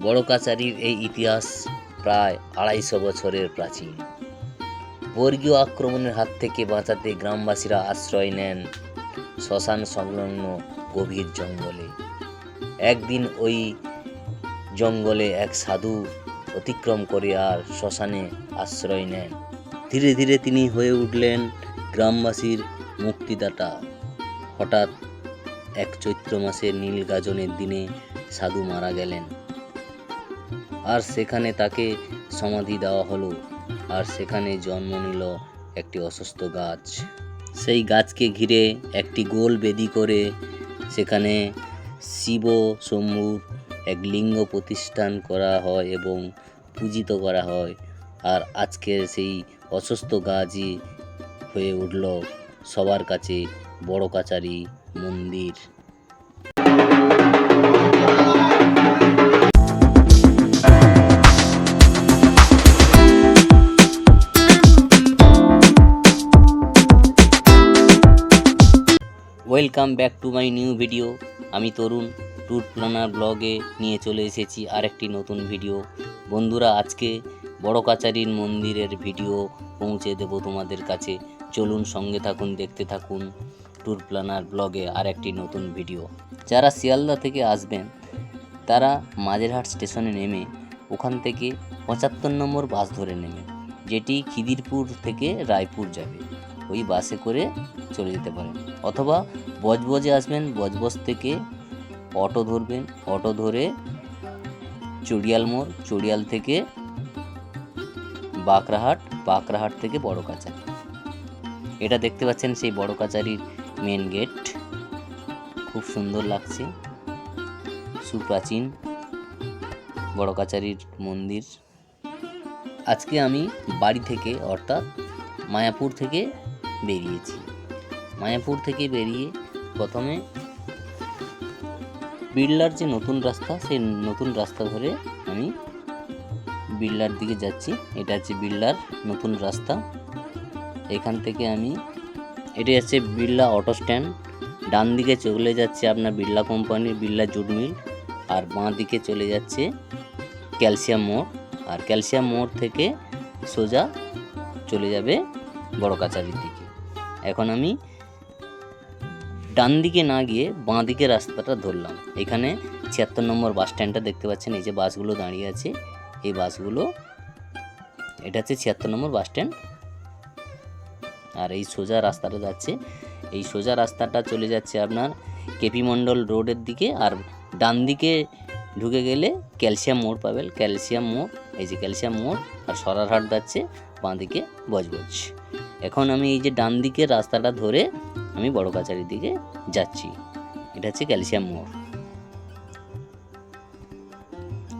বড় কাচারির এই ইতিহাস প্রায় আড়াইশো বছরের প্রাচীন। বর্গীয় আক্রমণের হাত থেকে বাঁচাতে গ্রামবাসীরা আশ্রয় নেন শ্মশান সংলগ্ন গভীর জঙ্গলে। একদিন ওই জঙ্গলে এক সাধু অতিক্রম করে আর শ্মশানে আশ্রয় নেন। ধীরে ধীরে তিনি হয়ে উঠলেন গ্রামবাসীর মুক্তিদাতা। হঠাৎ এক চৈত্র মাসের নীল গাজনের দিনে সাধু মারা গেলেন। আর সেখানে তাকে সমাধি দেওয়া হলো। আর সেখানে জন্ম নিল একটি অসুস্থ গাছ। সেই গাছকে ঘিরে একটি গোল বেদি করে সেখানে শিব শম্ভুর এক লিঙ্গ প্রতিষ্ঠান করা হয় এবং পূজিত করা হয়। আর আজকে সেই অসুস্থ গাছই হয়ে উঠল সবার কাছে বড় কাচারি মন্দির। Welcome back to my new video আমি তরুণ ট্যুর প্ল্যানার ব্লগে নিয়ে চলে এসেছি আরেকটি নতুন ভিডিও বন্ধুরা, আজকে বড় কাচারির মন্দিরের ভিডিও পৌঁছে দেব তোমাদের কাছে। চলুন সঙ্গে থাকুন, দেখতে থাকুন ট্যুর প্ল্যানার ব্লগে আরেকটি নতুন ভিডিও যারা শিয়ালদা থেকে আসবেন, তারা মাঝেরহাট স্টেশনে নেমে ওখান থেকে পঁচাত্তর নম্বর বাস ধরে নেবেন যেটি খিদিরপুর থেকে রায়পুর যাবে। ওই বাসে করে চলে যেতে পারেন অথবা বজবজে আসবেন, বজবজ থেকে অটো ধরবেন, অটো ধরে চড়িয়াল মোড়, চড়িয়াল থেকে বাঁকড়াহাট বাঁকড়াহাট থেকে বড় কাচারি এটা দেখতে পাচ্ছেন সেই বড় কাচারির মেন গেট খুব সুন্দর লাগছে। সুপ্রাচীন বড় কাচারির মন্দির। আজকে আমি বাড়ি থেকে, অর্থাৎ মায়াপুর থেকে বেরিয়েছি। মায়াপুর থেকে বেরিয়ে প্রথমে বিড়লার যে নতুন রাস্তা, সেই নতুন রাস্তা ধরে আমি বিড়লার দিকে যাচ্ছি। এটা হচ্ছে বিড়লার নতুন রাস্তা। এখান থেকে আমি, এটি হচ্ছে বিড়লা অটো স্ট্যান্ড। ডান দিকে চলে যাচ্ছে আপনার বিড়লা কোম্পানির বিড়লা জুট মিল, আর বাঁ দিকে চলে যাচ্ছে ক্যালসিয়াম মোড়। আর ক্যালসিয়াম মোড় থেকে সোজা চলে যাবে বড় কাচারির দিকে। এখন আমি ডান দিকে না গিয়ে বাঁ দিকে রাস্তাটা ধরলাম। এখানে ছিয়াত্তর নম্বর বাস স্ট্যান্ডটা দেখতে পাচ্ছেন, এই যে বাসগুলো দাঁড়িয়ে আছে, এই বাসগুলো, এটা হচ্ছে ছিয়াত্তর নম্বর বাস স্ট্যান্ড। আর এই সোজা রাস্তাটা যাচ্ছে, এই সোজা রাস্তাটা চলে যাচ্ছে আপনার কেপি মণ্ডল রোডের দিকে, আর ডান দিকে ঢুকে গেলে ক্যালসিয়াম মোড় পাবেন, ক্যালসিয়াম মোড়, এই যে ক্যালসিয়াম মোড়, আর সরারহাট যাচ্ছে বাঁ দিকে বজবজ। এখন আমি এই যে ডান দিকের রাস্তাটা ধরে আমি বড় কাচারির দিকে যাচ্ছি। এটা হচ্ছে ক্যালসিয়াম মোড়।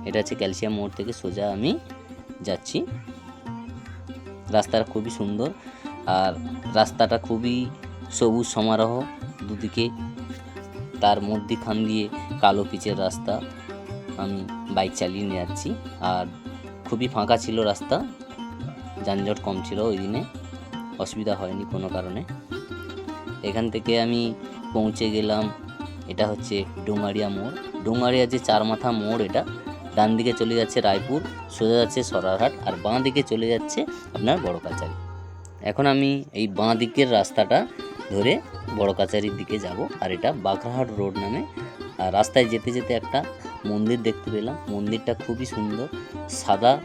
এটা হচ্ছে ক্যালসিয়াম মোড় থেকে সোজা আমি যাচ্ছি। রাস্তাটা খুবই সুন্দর আর রাস্তাটা খুবই সবুজ সমারোহ। দুদিকে তার মধ্যিখান দিয়ে কালো পিচের রাস্তা। আমি বাইক চালিয়ে নিয়ে যাচ্ছি আর খুবই ফাঁকা ছিল রাস্তা। যানজট কম ছিল ওই দিনে। অসুবিধা হয়নি কোনো কারণে। এখান থেকে আমি পৌঁছে গেলাম। এটা হচ্ছে ডোঙারিয়া মোড়। ডোঙারিয়া যে চার মাথা মোড় এটা, ডান দিকে চলে যাচ্ছে রায়পুর, সোজা যাচ্ছে সরারহাট আর বাঁ দিকে চলে যাচ্ছে আপনার বড় কাচারি এখন আমি এই বাঁ দিকের রাস্তাটা ধরে বড় কাচারির দিকে যাব আর এটা বাঘাহাট রোড নামে। আর রাস্তায় যেতে যেতে একটা মন্দির দেখতে পেলাম। মন্দিরটা খুবই সুন্দর, সাদা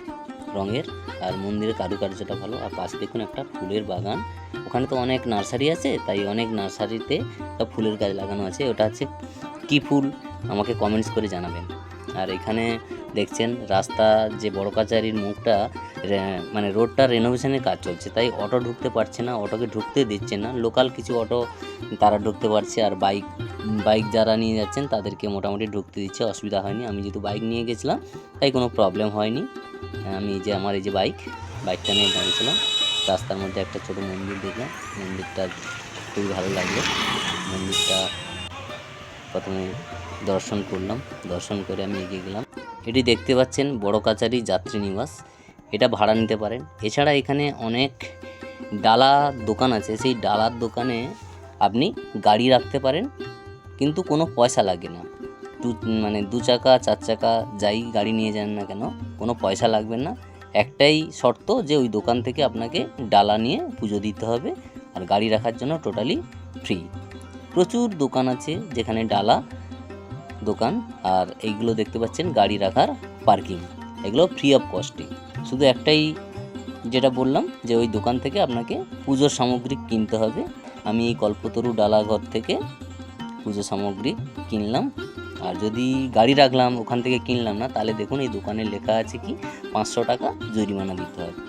রঙের আর মন্দিরের কারুকার্যটা ভালো। আর পাশে দেখুন একটা ফুলের বাগান। ওখানে তো অনেক নার্সারি আছে, তাই অনেক নার্সারিতে সব ফুলের গাছ লাগানো আছে। ওটা হচ্ছে কী ফুল? আমাকে কমেন্টস করে জানাবেন। আর এখানে দেখছেন, রাস্তা যে বড় কাচারির মুখটা মানে রোডটা রেনোভেশনের কাজ চলছে। তাই অটো ঢুকতে পারছে না অটোকে ঢুকতে দিচ্ছে না। লোকাল কিছু অটো তারা ঢুকতে পারছে, আর বাইক বাইক যারা নিয়ে যাচ্ছেন, তাদেরকে মোটামুটি ঢুকতে দিচ্ছে। অসুবিধা হয়নি। আমি যেহেতু বাইক নিয়ে গেছিলাম, তাই কোনো প্রবলেম হয়নি। আমি যে আমার এই যে বাইক, বাইকটা নিয়ে দাঁড়িয়েছিলাম। রাস্তার মধ্যে একটা ছোট মন্দির দেখলাম। মন্দিরটা খুবই ভালো লাগল। মন্দিরটা প্রথমে দর্শন করলাম। দর্শন করে আমি এগিয়ে গেলাম। এটি দেখতে পাচ্ছেন বড় কাচারি যাত্রী নিবাস। এটা ভাড়া নিতে পারেন। এছাড়া এখানে অনেক ডালা দোকান আছে। সেই ডালার দোকানে আপনি গাড়ি রাখতে পারেন, কিন্তু কোনো পয়সা লাগে না। টু মানে দু চাকা, চার চাকা যাই গাড়ি নিয়ে যান না কেন, কোনো পয়সা লাগবে না। একটাই শর্ত যে ওই দোকান থেকে আপনাকে ডালা নিয়ে পুজো দিতে হবে আর গাড়ি রাখার জন্য টোটালি ফ্রি। প্রচুর দোকান আছে যেখানে ডালা দোকান আর এইগুলো দেখতে পাচ্ছেন গাড়ি রাখার পার্কিং। এগুলো ফ্রি অফ কস্টে শুধু একটাই যেটা বললাম যে ওই দোকান থেকে আপনাকে পুজোর সামগ্রী কিনতে হবে। আমি এই কল্পতরু ডালাঘর থেকে পুজো সামগ্রী কিনলাম। আর যদি গাড়ি রাখলাম ওখান থেকে কিনলাম না তাহলে দেখুন এই দোকানে লেখা আছে কি পাঁচশো টাকা জরিমানা দিতে হবে।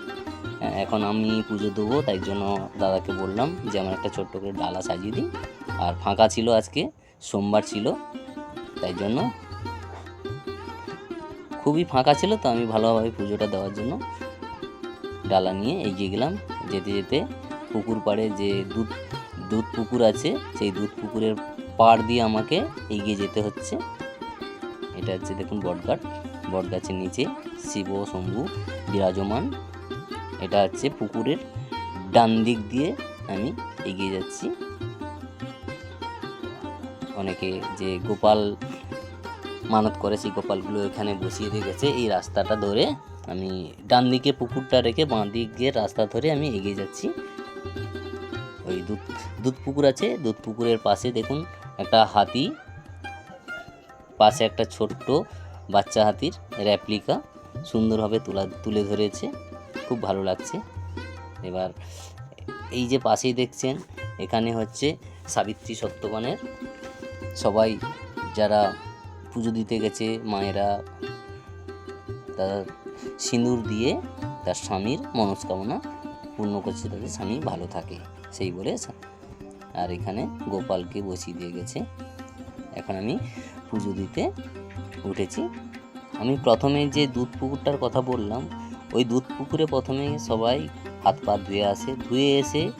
হ্যাঁ, এখন আমি পুজো দেবো তাই জন্য দাদাকে বললাম যে আমার একটা ছোট্ট করে ডালা সাজিয়ে দিই। আর ফাঁকা ছিল আজকে সোমবার ছিল তাই জন্য খুবই ফাঁকা ছিল তো আমি ভালোভাবে পুজোটা দেওয়ার জন্য ডালা নিয়ে এগিয়ে গেলাম। যেতে যেতে পুকুর পাড়ে যে দুধ দুধ পুকুর আছে সেই দুধ পুকুরের পাড় দিয়ে আমাকে এগিয়ে যেতে হচ্ছে। এটা হচ্ছে দেখুন বটগাছ। বটগাছের নিচে শিব শম্ভু বিরাজমান। এটা হচ্ছে পুকুরের ডান দিক দিয়ে আমি এগিয়ে যাচ্ছি। অনেকে যে গোপাল মানত করে, সেই গোপালগুলো এখানে বসিয়ে দিয়ে গেছে। এই রাস্তাটা ধরে আমি ডান দিকে পুকুরটা রেখে বাঁ দিক দিয়ে রাস্তা ধরে আমি এগিয়ে যাচ্ছি। ওই দুধ দুধ পুকুর আছে। দুধ পুকুরের পাশে দেখুন একটা হাতি, পাশে একটা ছোট্ট বাচ্চা হাতির র্যাপ্লিকা সুন্দরভাবে তুলা, তুলে ধরেছে, খুব ভালো লাগছে। এবার এই যে পাশেই দেখছেন, এখানে হচ্ছে সাবিত্রী সত্যবানের। সবাই যারা পুজো দিতে গেছে, মায়েরা, তারা সিঁদুর দিয়ে তার স্বামীর মনস্কামনা পূর্ণ করছে তাদের স্বামী ভালো থাকে, সেই বলে আর এখানে গোপালকে বসিয়ে দিয়ে গেছে। এখন আমি পুজো দিতে উঠেছি। আমি প্রথমে যে দুধ পুকুরটার কথা বললাম, ওই দুধ পুকুরে প্রথমে সবাই হাত পা ধুয়ে আসে, ধুয়ে এসে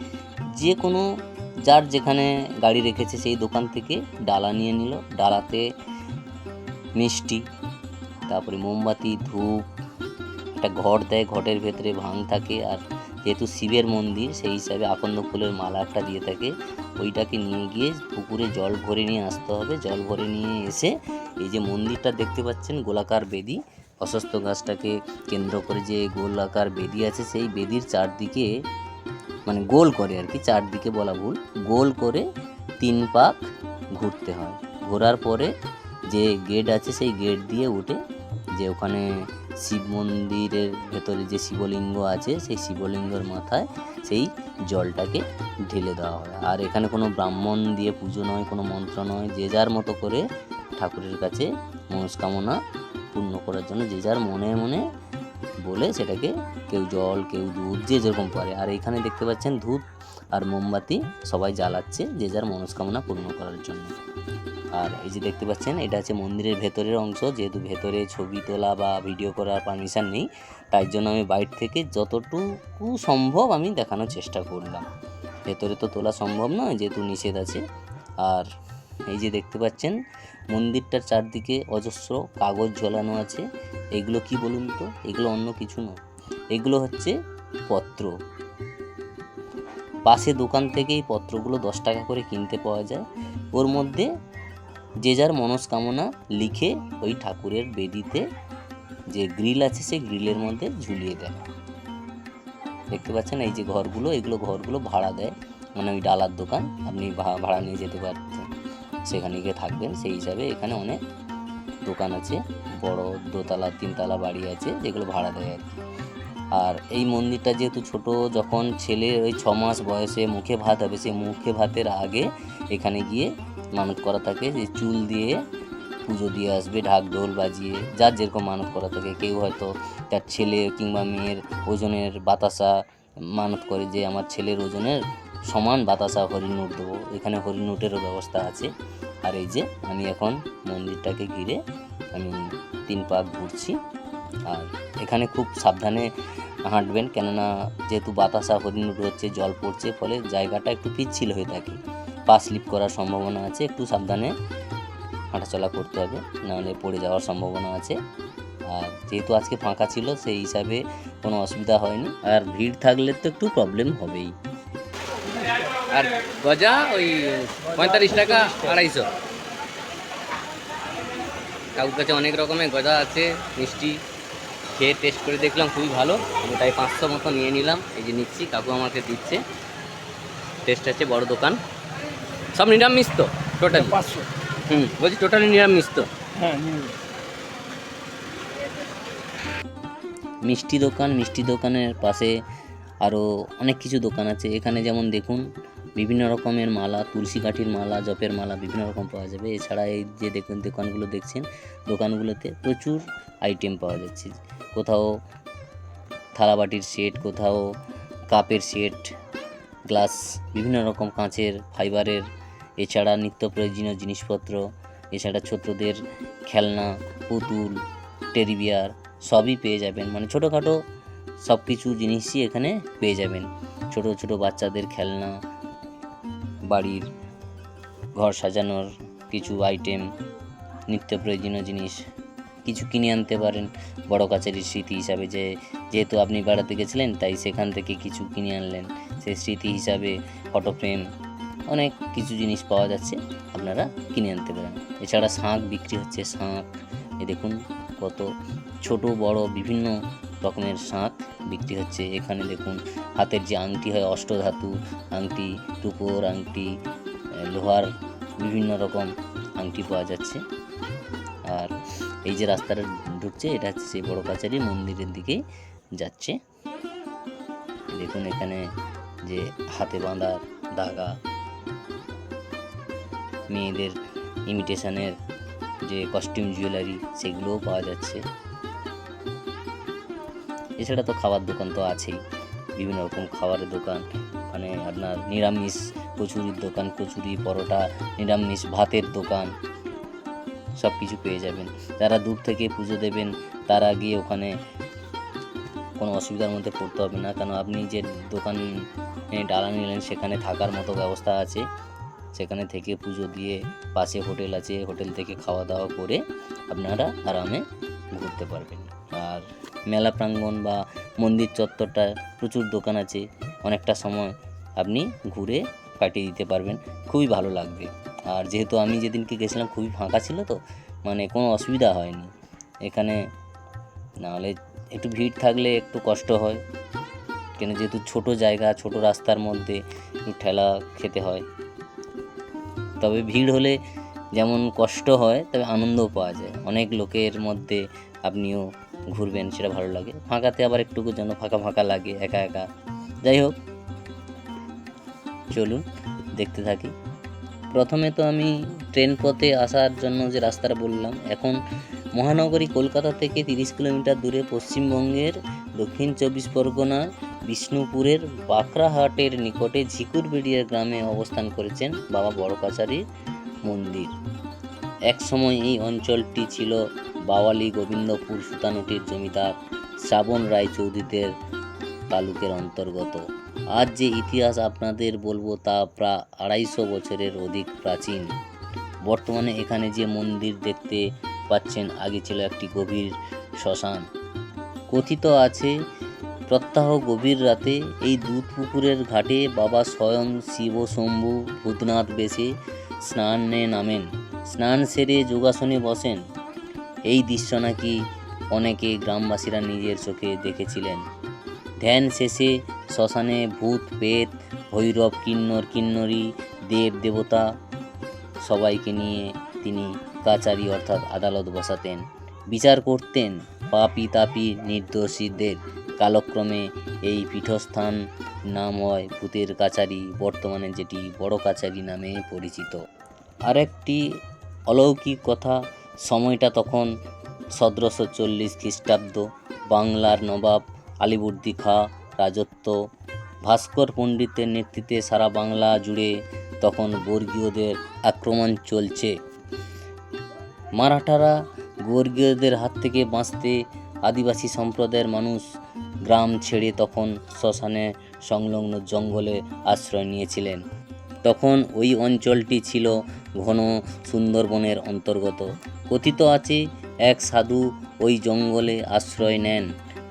যে কোনো যার যেখানে গাড়ি রেখেছে সেই দোকান থেকে ডালা নিয়ে নিল। ডালাতে মিষ্টি, তারপরে মোমবাতি, ধূপ, একটা ঘট দেয়, ঘটের ভেতরে ভাং থাকে আর যেহেতু শিবের মন্দির, সেই হিসাবে আকন্দ ফুলের মালা একটা দিয়ে থাকে ওইটাকে নিয়ে গিয়ে পুকুরে জল ভরে নিয়ে আসতে হবে। জল ভরে নিয়ে এসে এই যে মন্দিরটা দেখতে পাচ্ছেন, গোলাকার বেদি। অসস্ত গাছটাকে কেন্দ্র করে যে গোলাকার বেদি আছে, সেই বেদির চারদিকে মানে গোল করে আর কি, চারদিকে বলা ভুল, গোল করে তিন পাক ঘুরতে হয়। ঘোরার পরে যে গেট আছে, সেই গেট দিয়ে উঠে যে ওখানে শিব মন্দিরের ভেতরে যে শিবলিঙ্গ আছে, সেই শিবলিঙ্গের মাথায় সেই জলটাকে ঢেলে দেওয়া হয়। আর এখানে কোনো ব্রাহ্মণ দিয়ে পুজো নয়, কোনো মন্ত্র নয়, যে যার মতো করে ঠাকুরের কাছে মনস্কামনা পূর্ণ করার জন্য যে যার মনে মনে বলে সেটাকে কেউ জল, কেউ দুধ, যে যেরকম পারে। আর এখানে দেখতে পাচ্ছেন ধূপ আর মোমবাতি সবাই জ্বালাচ্ছে যে যার মনস্কামনা পূর্ণ করার জন্য। আর এই যে দেখতে পাচ্ছেন, এটা হচ্ছে মন্দিরের ভেতরের অংশ। যেহেতু ভেতরে ছবি তোলা বা ভিডিও করার পারমিশন নেই, তাই জন্য আমি বাইরে থেকে যতটুকু সম্ভব আমি দেখানোর চেষ্টা করলাম। ভেতরে তো তোলা সম্ভব নয়, যেহেতু নিষেধ আছে। আর এই যে দেখতে পাচ্ছেন, মন্দিরটার চারদিকে অজস্র কাগজ ঝোলানো আছে। এগুলো কি বলুন তো? এগুলো অন্য কিছু নয়। এগুলো হচ্ছে পত্র। পাশে দোকান থেকেই পত্রগুলো দশ টাকা করে কিনতে পাওয়া যায়। ওর মধ্যে যে যার মনস্কামনা লিখে ওই ঠাকুরের বেদিতে যে গ্রিল আছে, সেই গ্রিলের মধ্যে ঝুলিয়ে দেয়। দেখতে পাচ্ছেন এই যে ঘরগুলো, এগুলো ঘরগুলো ভাড়া দেয়। মানে ওই ডালার দোকান, আপনি ভাড়া নিয়ে যেতে পারছেন। সেখানে গিয়ে থাকবেন, সেই হিসাবে এখানে অনেক দোকান আছে। বড় দোতলা, তিনতলা বাড়ি আছে, যেগুলো ভাড়া দেয় আর কি। আর এই মন্দিরটা যেহেতু ছোট, যখন ছেলে ওই ছ মাস বয়সে মুখে ভাত হবে, সেই মুখে ভাতের আগে এখানে গিয়ে মানত করা থাকে। যে চুল দিয়ে পুজো দিয়ে আসবে, ঢাক ঢোল বাজিয়ে, যার যেরকম মানত করা থাকে। কেউ হয়তো তার ছেলে কিংবা মেয়ের ওজনের বাতাসা মানত করে যে, আমার ছেলের ওজনের সমান বাতাসা হরিণুট দেবো। এখানে হরিণ হরিণুটেরও ব্যবস্থা আছে। আর এই যে, আমি এখন মন্দিরটাকে ঘিরে আমি তিন পাক ঘুরছি। আর এখানে খুব সাবধানে হাঁটবেন কেননা যেহেতু বাতাসা হরিণুট হচ্ছে, জল পড়ছে, ফলে জায়গাটা একটু পিচ্ছিল হয়ে থাকে। পা স্লিপ করার সম্ভাবনা আছে, একটু সাবধানে হাঁটাচলা করতে হবে, নাহলে পড়ে যাওয়ার সম্ভাবনা আছে। আর যেহেতু আজকে ফাঁকা ছিল, সেই হিসাবে কোনো অসুবিধা হয়নি। আর ভিড় থাকলে তো একটু প্রবলেম হবেই। আর গজা ওই পঁয়তাল্লিশ টাকা আড়াইশো। কাকুর কাছে অনেক রকমের গজা আছে, মিষ্টি। খেয়ে টেস্ট করে দেখলাম খুবই ভালো। আমি তাই পাঁচশো মতো নিয়ে নিলাম। এই যে নিচ্ছি কাকু আমাকে দিচ্ছে। টেস্ট আছে বড় দোকান। সব নিরামিষ তো টোটাল পাঁচশো। হুম বলছি টোটালি নিরামিষ তো। হ্যাঁ মিষ্টি দোকান মিষ্টি দোকানের পাশে আরও অনেক কিছু দোকান আছে। এখানে যেমন দেখুন বিভিন্ন রকমের মালা তুলসী কাঠির মালা জপের মালা বিভিন্ন রকম পাওয়া যাবে। এছাড়া এই যে দেখুন দোকানগুলো দেখছেন দোকানগুলোতে প্রচুর আইটেম পাওয়া যাচ্ছে। কোথাও থালাবাটির সেট কোথাও কাপের সেট গ্লাস বিভিন্ন রকম কাঁচের ফাইবারের এছাড়া নিত্য প্রয়োজনীয় জিনিসপত্র, এছাড়া ছোটদের খেলনা, পুতুল টেরিবিয়ার সবই পেয়ে যাবেন। মানে ছোটোখাটো সব কিছু জিনিসই এখানে পেয়ে যাবেন। ছোট ছোট বাচ্চাদের খেলনা, বাড়ির ঘর সাজানোর কিছু আইটেম নিত্য প্রয়োজনীয় জিনিস কিছু কিনে আনতে পারেন। বড় কাছারির স্মৃতি হিসাবে যে, যেহেতু আপনি বেড়াতে গেছিলেন, তাই সেখান থেকে কিছু কিনে আনলেন। সেই স্মৃতি হিসাবে ফটো ফ্রেম অনেক কিছু জিনিস পাওয়া যাচ্ছে, আপনারা কিনে আনতে পারেন। এছাড়া শাঁখ বিক্রি হচ্ছে, শাঁখ। এ দেখুন কত ছোট, বড়, বিভিন্ন রকমের শাঁখ বিক্রি হচ্ছে। এখানে দেখুন হাতের যে আংটি হয় অষ্টধাতু আংটি, রূপোর আংটি লোহার বিভিন্ন রকম আংটি পাওয়া যাচ্ছে। এই যে রাস্তাটা ঢুকছে, এটা হচ্ছে সেই বড় কাছারি মন্দিরের দিকেই যাচ্ছে। দেখুন এখানে যে হাতে বাঁধা দাগা, মেয়েদের ইমিটেশনের যে কস্টিউম জুয়েলারি সেগুলোও পাওয়া যাচ্ছে। এছাড়া তো খাবার দোকান তো আছেই, বিভিন্ন রকম খাবারের দোকান মানে আপনার নিরামিষ কচুরির দোকান, কচুরি, পরোটা, নিরামিষ ভাতের দোকান সব কিছু পেয়ে যাবেন। যারা দূর থেকে পুজো দেবেন, তারা গিয়ে ওখানে কোনো অসুবিধার মধ্যে পড়তে হবে না। কারণ আপনি যে দোকান ডালা নিলেন, সেখানে থাকার মতো ব্যবস্থা আছে। সেখানে থেকে পুজো দিয়ে পাশে হোটেল আছে, হোটেল থেকে খাওয়া দাওয়া করে আপনারা আরামে ঘুরতে পারবেন। আর মেলা প্রাঙ্গণ বা মন্দির চত্বরটা প্রচুর দোকান আছে। অনেকটা সময় আপনি ঘুরে কাটিয়ে দিতে পারবেন। খুবই ভালো লাগবে। আর যেহেতু আমি যেদিনকে গেছিলাম খুবই ফাঁকা ছিল তো মানে কোনো অসুবিধা হয়নি। এখানে নাহলে একটু ভিড় থাকলে একটু কষ্ট হয়। কেন যেহেতু ছোট জায়গা, ছোট রাস্তার মধ্যে একটু ঠেলা খেতে হয়। তবে ভিড় হলে যেমন কষ্ট হয়, তবে আনন্দও পাওয়া যায়। অনেক লোকের মধ্যে আপনিও ঘুরবেন, সেটা ভালো লাগে। ফাঁকাতে আবার একটু যেন ফাঁকা ফাঁকা লাগে, একা একা। যাই হোক, চলুন, দেখতে থাকি। প্রথমে তো আমি ট্রেন পথে আসার জন্য যে রাস্তাটা বললাম, এখন মহানগরী কলকাতা থেকে তিরিশ কিলোমিটার দূরে পশ্চিমবঙ্গের দক্ষিণ চব্বিশ পরগনার বিষ্ণুপুরের বাঁকড়াহাটের নিকটে ঝিকুরবেড়িয়া গ্রামে অবস্থান করেছেন বাবা বড় মন্দির। এক সময় এই অঞ্চলটি ছিল বাওয়ালি গোবিন্দপুর সুতানুটির জমিদার শ্রাবণ রায় চৌধুরীদের তালুকের অন্তর্গত। আজ যে ইতিহাস আপনাদের বলব তা প্রায় আড়াইশো বছরের অধিক প্রাচীন। বর্তমানে এখানে যে মন্দির দেখতে পাচ্ছেন, আগে ছিল একটি গভীর শ্মশান। কথিত আছে, প্রত্যাহ গভীর রাতে এই দুধ পুকুরের ঘাটে বাবা স্বয়ং শিব শম্ভু ভূতনাথ বেশে স্নানে নামেন। স্নান সেরে যোগাসনে বসেন। এই দৃশ্য নাকি অনেকে গ্রামবাসীরা নিজের চোখে দেখেছিলেন। ধ্যান শেষে শ্মশানে ভূত পেত ভৈরব, কিন্নর, কিন্নরী, দেব, দেবতা সবাইকে নিয়ে তিনি কাচারি অর্থাৎ আদালত বসাতেন। বিচার করতেন পাপি তাপি নির্দোষীদের। কালক্রমে এই পীঠস্থান নাম হয় ভূতের কাচারি, বর্তমানে যেটি বড় কাচারি নামে পরিচিত। আরেকটি অলৌকিক কথা, সময়টা তখন সতেরোশো চল্লিশ খ্রিস্টাব্দ। বাংলার নবাব আলিবর্দি খাঁ রাজত্ব। ভাস্কর পণ্ডিতের নেতৃত্বে সারা বাংলা জুড়ে তখন বর্গীয়দের আক্রমণ চলছে। মারাঠারা বর্গীয়দের হাত থেকে বাঁচতে আদিবাসী সম্প্রদায়ের মানুষ গ্রাম ছেড়ে তখন শ্মশানে সংলগ্ন জঙ্গলে আশ্রয় নিয়েছিলেন। তখন ওই অঞ্চলটি ছিল ঘন সুন্দরবনের অন্তর্গত। কথিত আছে, এক সাধু ওই জঙ্গলে আশ্রয় নেন।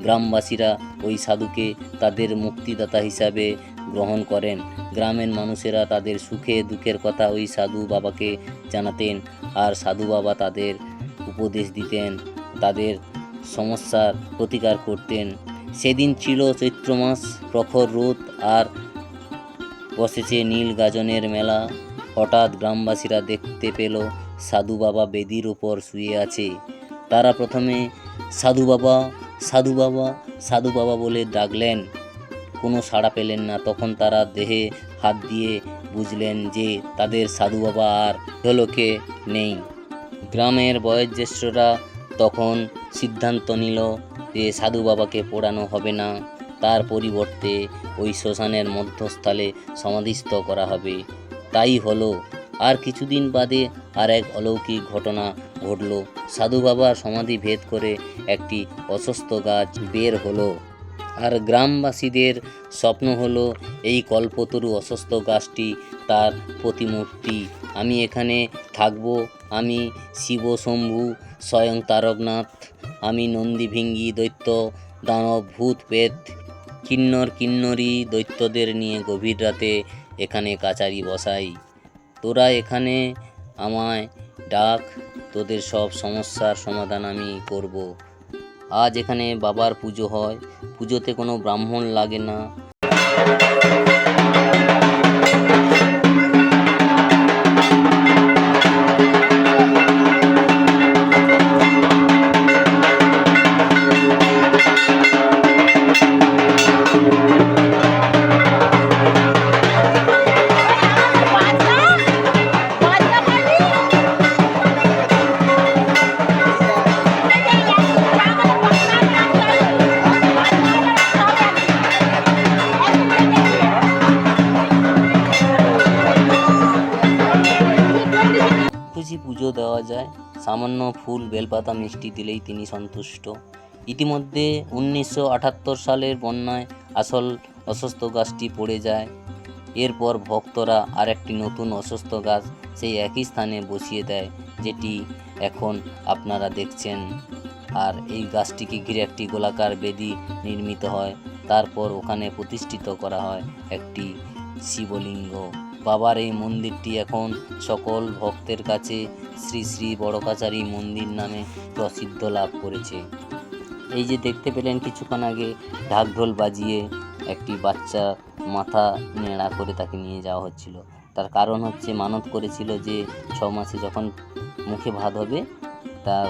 গ্রামবাসীরা ওই সাধুকে তাদের মুক্তিদাতা হিসাবে গ্রহণ করেন। গ্রামের মানুষেরা তাদের সুখে দুঃখের কথা ওই সাধু বাবাকে জানাতেন আর সাধু বাবা তাদের উপদেশ দিতেন, তাদের সমস্যার প্রতিকার করতেন। সেদিন ছিল চৈত্র মাস, প্রখর রোদ আর বসেছে নীল গাজনের মেলা। হঠাৎ গ্রামবাসীরা দেখতে পেল সাধু বাবা বেদির উপর শুয়ে আছে। তারা প্রথমে সাধু বাবা সাধু বাবা সাধু বাবা বলে ডাকলেন। কোনো সাড়া পেলেন না। তখন তারা দেহে হাত দিয়ে বুঝলেন যে তাদের সাধু বাবা আর লোকে নেই। গ্রামের বয়োজ্যেষ্ঠরা তখন সিদ্ধান্ত নিল যে সাধু বাবাকে পোড়ানো হবে না। তার পরিবর্তে ওই শ্মশানের মধ্যস্থলে সমাধিস্থ করা হবে। তাই হলো আর কিছুদিন বাদে আর এক অলৌকিক ঘটনা ঘটল। সাধু বাবার সমাধি ভেদ করে একটি অসুস্থ গাছ বের হলো। আর গ্রামবাসীদের স্বপ্ন হলো, এই কল্পতরু অসুস্থ গাছটি তার প্রতিমূর্তি। আমি এখানে থাকব, আমি শিব শম্ভু, স্বয়ং তারকনাথ, আমি নন্দী ভিঙ্গি দৈত্য, দানব ভূত পেত কিন্নর কিন্নরী দৈত্যদের নিয়ে গভীর রাতে এখানে কাচারি বসাই। তোরা এখানে আমায় ডাক, তোদের সব সমস্যার সমাধান আমি করব। আজ এখানে বাবার পুজো হয়, পুজোতে কোনো ব্রাহ্মণ লাগে না। ফুল, বেলপাতা, মিষ্টি দিলেই তিনি সন্তুষ্ট। ইতিমধ্যে উনিশশো আটাত্তর সালের বন্যায় আসল অসুস্থ গাছটি পড়ে যায়। এরপর ভক্তরা আরেকটি নতুন অসুস্থ গাছ সেই একই স্থানে বসিয়ে দেয়, যেটি এখন আপনারা দেখছেন। আর এই গাছটিকে ঘিরে একটি গোলাকার বেদি নির্মিত হয়। তারপর ওখানে প্রতিষ্ঠিত করা হয় একটি শিবলিঙ্গ। বাবার এই মন্দিরটি এখন সকল ভক্তের কাছে শ্রী শ্রী বড়কাচারী মন্দির নামে প্রসিদ্ধ লাভ করেছে। এই যে দেখতে পেলেন কিছুক্ষণ আগে ঢাকঢোল বাজিয়ে একটি বাচ্চা মাথা নেড়া করে তাকে নিয়ে যাওয়া হচ্ছিল। তার কারণ হচ্ছে মানত করেছিল যে ছ মাসে যখন মুখে ভাত হবে, তার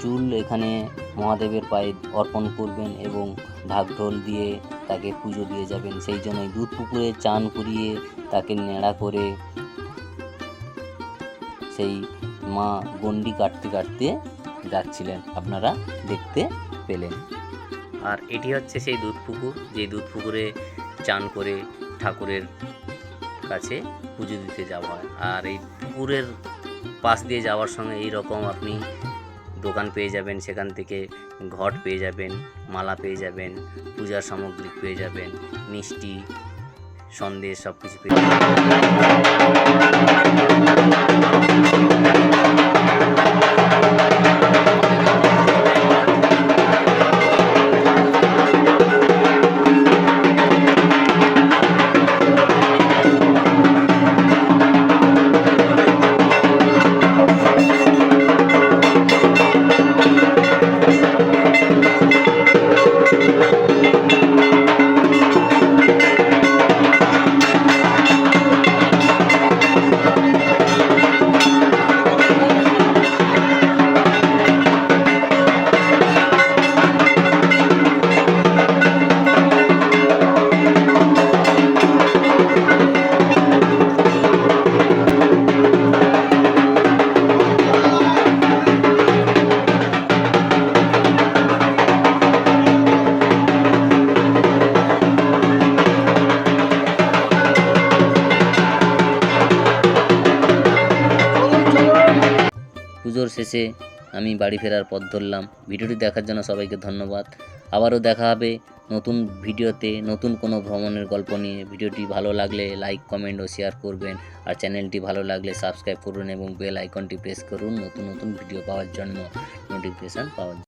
চুল এখানে মহাদেবের পায়ে অর্পণ করবেন এবং ঢাকঢোল দিয়ে তাকে পুজো দিয়ে যাবেন। সেই জন্যই দুধ পুকুরে চান করিয়ে তাকে নেড়া করে সেই মা গন্ডি কাটতে কাটতে যাচ্ছিলেন। আপনারা দেখতে পেলেন। আর এটি হচ্ছে সেই দুধ পুকুর। যে দুধ পুকুরে চান করে ঠাকুরের কাছে পুজো দিতে যাওয়া হয়। আর এই পুকুরের পাশ দিয়ে যাওয়ার সঙ্গে এই রকম আপনি দোকান পেয়ে যাবেন, সেখান থেকে ঘট পেয়ে যাবেন, মালা পেয়ে যাবেন, পূজার সামগ্রী পেয়ে যাবেন, মিষ্টি, সন্দেশ সব কিছু পেয়ে যাবেন। শেষে আমি বাড়ি ফেরার পথ ধরলাম। ভিডিওটি দেখার জন্য সবাইকে ধন্যবাদ। আবারও দেখা হবে নতুন ভিডিওতে, নতুন কোনো ভ্রমণের গল্প নিয়ে। ভিডিওটি ভালো লাগলে লাইক কমেন্ট ও শেয়ার করবেন। আর চ্যানেলটি ভালো লাগলে সাবস্ক্রাইব করুন এবং বেল আইকনটি প্রেস করুন নতুন নতুন ভিডিও পাওয়ার জন্য নোটিফিকেশান পাওয়ার